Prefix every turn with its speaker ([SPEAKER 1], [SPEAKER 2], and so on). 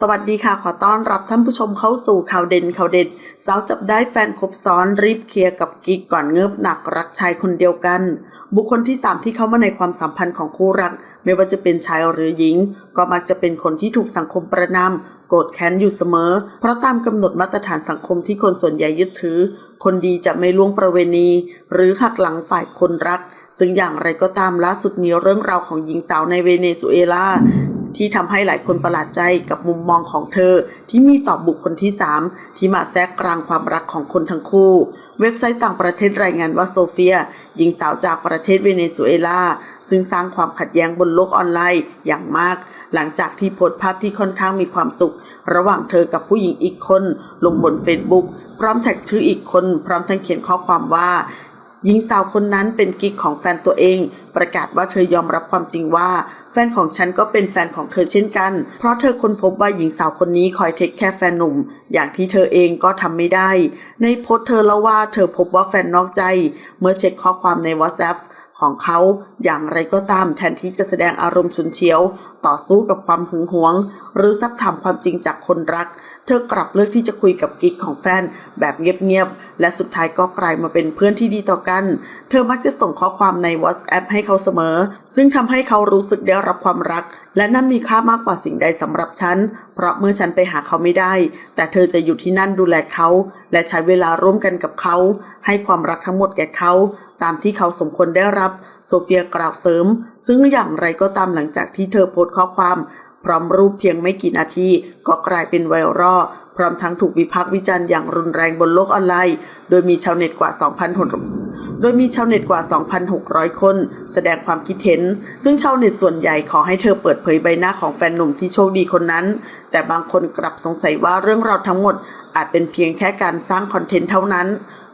[SPEAKER 1] สวัสดีค่ะ ขอต้อนรับท่านผู้ชมเข้าสู่ข่าวเด่นข่าวเด็ดสาวจับได้แฟนคบซ้อนรีบเคลียร์กับกิ๊กก่อนเงิบหนักรักชายคนเดียวกัน บุคคลที่ 3 ที่เข้ามาในความสัมพันธ์ของคู่รัก ไม่ว่าจะเป็นชายหรือหญิง ก็มักจะเป็นคนที่ถูกสังคมประนามโกรธแค้นอยู่เสมอ เพราะตามกำหนดมาตรฐานสังคมที่คนส่วนใหญ่ยึดถือ คนดีจะไม่ล่วงประเวณี หรือหักหลังฝ่ายคนรักซึ่งอย่างไรก็ตามล่าสุดมีเรื่องราวของหญิงสาวในเวเนซุเอลา ที่ทำให้หลายคนประหลาดใจกับมุมมองของเธอ ที่มีต่อบุคคลที่ 3 ที่มาแทรกกลางความรักของคนทั้งคู่ เว็บไซต์ต่างประเทศรายงานว่าโซเฟีย หญิงสาวจากประเทศเวเนซุเอลา ซึ่งสร้างความขัดแย้งบนโลกออนไลน์อย่างมาก หลังจากที่โพสต์ภาพที่ค่อนข้างมีความสุข ระหว่างเธอกับผู้หญิงอีกคน ลงบนเฟซบุ๊กพร้อมแท็กชื่ออีกคน พร้อมทั้งเขียนข้อความว่า หญิงสาวคนนั้นเป็นกิ๊กของแฟนตัวเอง ประกาศว่าเธอยอมรับความจริงว่า แฟนของฉันก็เป็นแฟนของเธอเช่นกัน เพราะเธอค้นพบว่าหญิงสาวคนนี้คอยเทคแค่แฟนหนุ่ม อย่างที่เธอเองก็ทำไม่ได้ ในโพสเธอเล่าว่าเธอพบว่าแฟนนอกใจ เมื่อเช็คข้อความใน WhatsApp ของเขาอย่างไรก็ตามแทนที่จะแสดงอารมณ์ฉุนเฉียว ต่อสู้กับความหึงหวง หรือซักถามความจริงจากคนรัก เธอกลับเลือกที่จะคุยกับกิ๊กของแฟนแบบเงียบๆ และสุดท้ายก็กลายมาเป็นเพื่อนที่ดีต่อกัน เธอมักจะส่งข้อความใน WhatsApp ให้เขาเสมอ ซึ่งทำให้เขารู้สึกได้รับความรัก และนั่นมีค่ามากกว่าสิ่งใดสำหรับฉัน เพราะเมื่อฉันไปหาเขาไม่ได้ แต่เธอจะอยู่ที่นั่นดูแลเขา และใช้เวลาร่วมกันกับเขา ให้ความรักทั้งหมดแก่เขา ตามที่เขาสมควรได้รับ โซเฟียกล่าวเสริม ซึ่งอย่างไรก็ตามหลังจากที่เธอโพสต์ข้อความพร้อมรูปเพียงไม่กี่นาที ก็กลายเป็นไวรัลพร้อมทั้งถูกวิพากษ์วิจารณ์อย่างรุนแรงบนโลกออนไลน์ โดยมีชาวเน็ตกว่า 2,600 โดยมีชาวเน็ตกว่า 2,600 คน แสดงความคิดเห็น ซึ่งชาวเน็ตส่วนใหญ่ขอให้เธอเปิดเผยใบหน้าของแฟนหนุ่มที่โชคดีคนนั้น แต่บางคนกลับสงสัยว่าเรื่องราวทั้งหมดอาจเป็นเพียงแค่การสร้างคอนเทนต์เท่านั้น